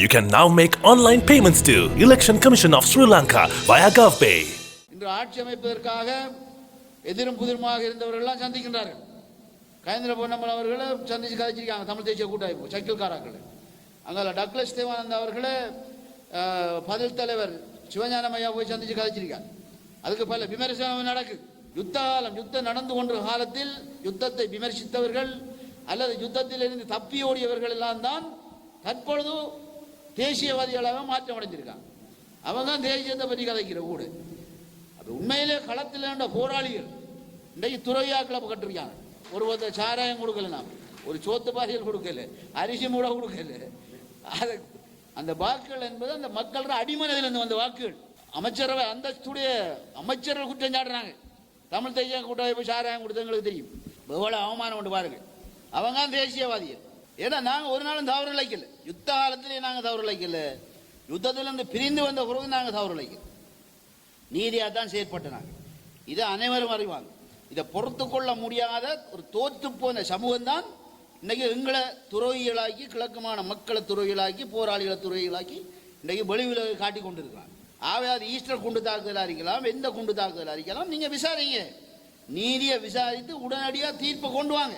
You can now make online payments to Election Commission of Sri Lanka via GovPay. இன்று ஆட்சி அமைப்பதற்காக எதிரும் புதிருமாக இருந்தவர்கள்லாம் சந்திக்கின்றார்கள். கயந்திர பொன்னம்பலம் அவர்களை சந்திச்சு கதைச்சிருக்காங்க தமிழ் தேசிய கூட்டமைப்பு சைக்கிள்காரர்கள். அங்கே டக்ளஸ் தேவானந்த் அவர்களை பதில் தலைவர் சிவஞானம் ஐயா போய் சந்திச்சு கதைச்சிருக்காங்க அதுக்கு பல விமர்சனம் நடக்குது. யுத்த காலம் யுத்தம் நடந்து கொண்ட காலத்தில் யுத்தத்தை விமர்சித்தவர்கள் அல்லது யுத்தத்திலிருந்து தப்பி ஓடியவர்கள் எல்லாம் தான் தற்பொழுது தேசியவாதிகளாக மாற்றம் அடைஞ்சிருக்காங்க. அவங்க தான் தேசியத்தை பற்றி கதைக்கிற ஊடு அது உண்மையிலே களத்தில் இருந்த போராளிகள். இன்றைக்கு துறையா கட்டிருக்காங்க. ஒரு ஒருத்தர் சாராயம் கொடுக்கல நாம். ஒரு சோத்து பாசியல் கொடுக்கல. அரிசி மூட கொடுக்கல. அது அந்த வாக்குகள் என்பது அந்த மக்களோட அடிமனதிலிருந்து வந்த வாக்குகள். அமைச்சரவை அந்தஸ்துடைய அமைச்சர்கள் குற்றம் சாடுறாங்க தமிழ் தேசிய கூட்டமைப்பு சாராயம் கொடுத்தவங்களுக்கு தெரியும். எவ்வளோ அவமானம் கொண்டு பாருங்க. அவங்க தான் தேசியவாதிகள். ஏன்னா நாங்கள் ஒரு நாளும் தவறு இழைக்கல யுத்த காலத்திலே நாங்கள் தவறு இழைக்கல யுத்தத்திலிருந்து பிரிந்து வந்த பிறகு நாங்கள் தவறு இழைக்கல நீதியாக தான் செயற்பட்டனாங்க. இதை அனைவரும் அறிவாங்க. இதை பொறுத்து கொள்ள முடியாத ஒரு தோற்று போன சமூகம் தான் இன்றைக்கி எங்களை துறவிகளாக்கி கிழக்குமான மக்களை துறவிகளாக்கி போராளிகளை துறவிகளாக்கி இன்றைக்கு வெளிவில காட்டி கொண்டிருக்கிறாங்க. ஆகவே அது ஈஸ்டர் குண்டு தாக்குதலாக இருக்கலாம் எந்த குண்டு தாக்குதலாக இருக்கலாம் நீங்கள் விசாரிங்க. நீதியை விசாரித்து உடனடியாக தீர்ப்பை கொண்டு வாங்க.